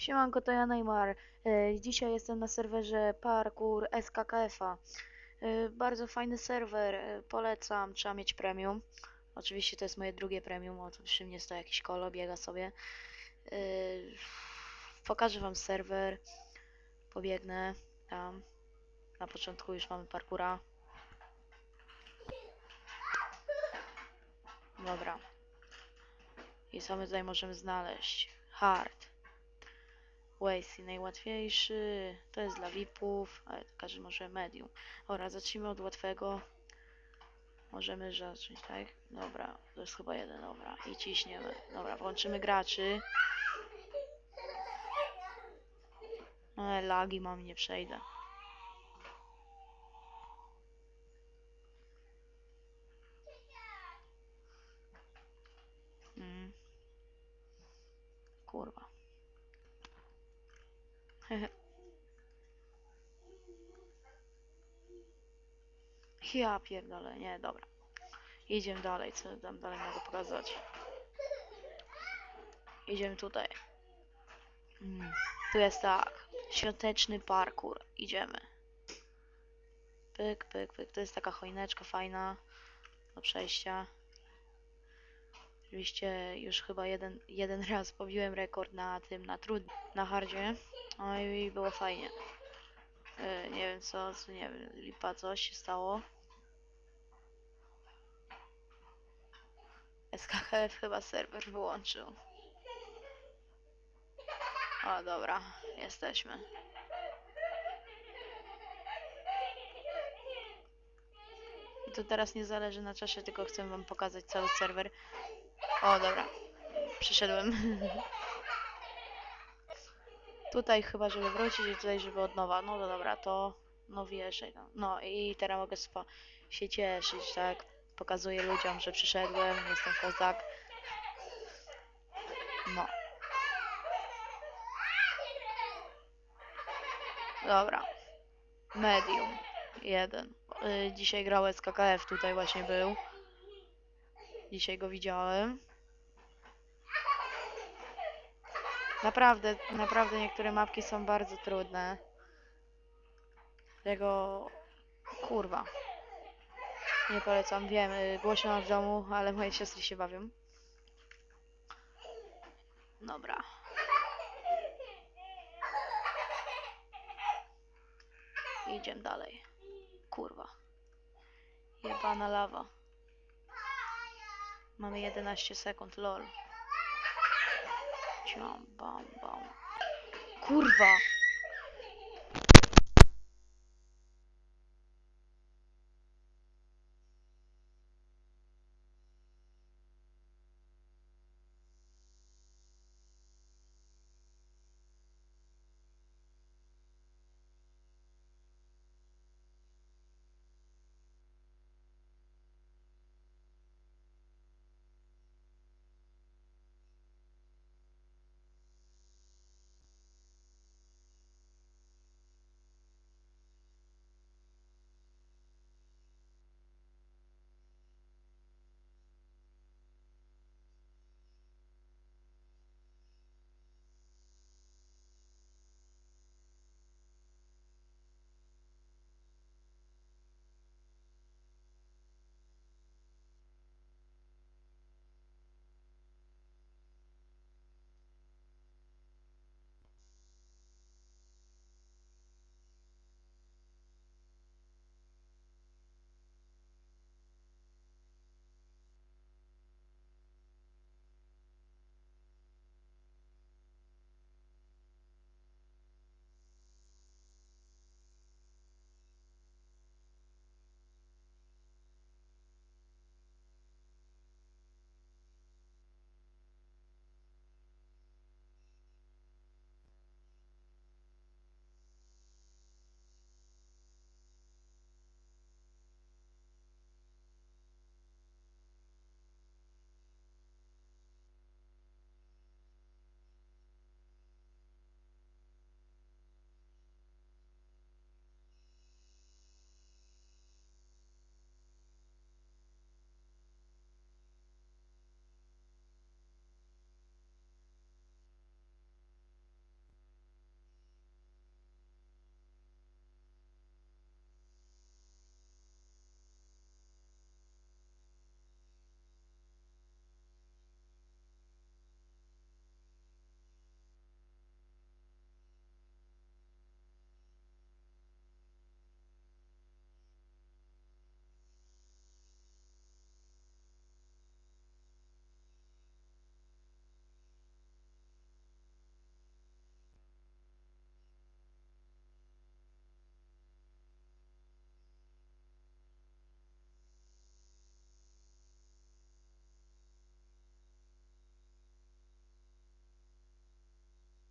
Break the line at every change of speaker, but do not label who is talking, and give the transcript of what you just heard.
Siemanko, to ja Neymar. E, Dzisiaj jestem na serwerze Parkour SKKF-a. E, Bardzo fajny serwer, e, polecam, trzeba mieć premium. Oczywiście to jest moje drugie premium, o, przy mnie stoi jakiś kolo, biega sobie. Pokażę wam serwer, pobiegnę tam. Na początku już mamy parkura. Dobra. I co my tutaj możemy znaleźć? Hard. Wacy najłatwiejszy, to jest dla VIP-ów, ale każdy może medium. Dobra, zacznijmy od łatwego. Możemy zacząć, tak? Dobra, to jest chyba jeden, dobra. I ciśniemy. Dobra, włączymy graczy. Ale lagi mam, nie przejdę. Mm. Kurwa. Ja pierdolę, nie, dobra. Idziemy dalej, co tam dalej mogę pokazać. Idziemy tutaj. Mm. Tu jest tak. Świąteczny parkour. Idziemy. Pyk, pyk, pyk. To jest taka choineczka fajna do przejścia. Oczywiście już chyba jeden, jeden raz pobiłem rekord na tym, na trud, na hardzie. No i było fajnie. E, nie wiem co, co, nie wiem, lipa coś się stało. SKHF chyba serwer wyłączył. O, dobra, jesteśmy. To teraz nie zależy na czasie, tylko chcę wam pokazać cały serwer. O, dobra. Przyszedłem. tutaj chyba, żeby wrócić i tutaj, żeby od nowa. No dobra, to no wjeżdżaj. No, no i teraz mogę się cieszyć, tak? Pokazuję ludziom, że przyszedłem, jestem kozak. No. Dobra. Medium. Jeden. Y, dzisiaj grał SKKF, tutaj właśnie był. Dzisiaj go widziałem. Naprawdę, naprawdę niektóre mapki są bardzo trudne. Tego... Kurwa. Nie polecam, wiem, y, głośno w domu, ale moje siostry się bawią. Dobra. Idziemy dalej. Kurwa. Jebana lawa. Mamy 11 sekund, lol. Ciam, bam, bam. Kurwa!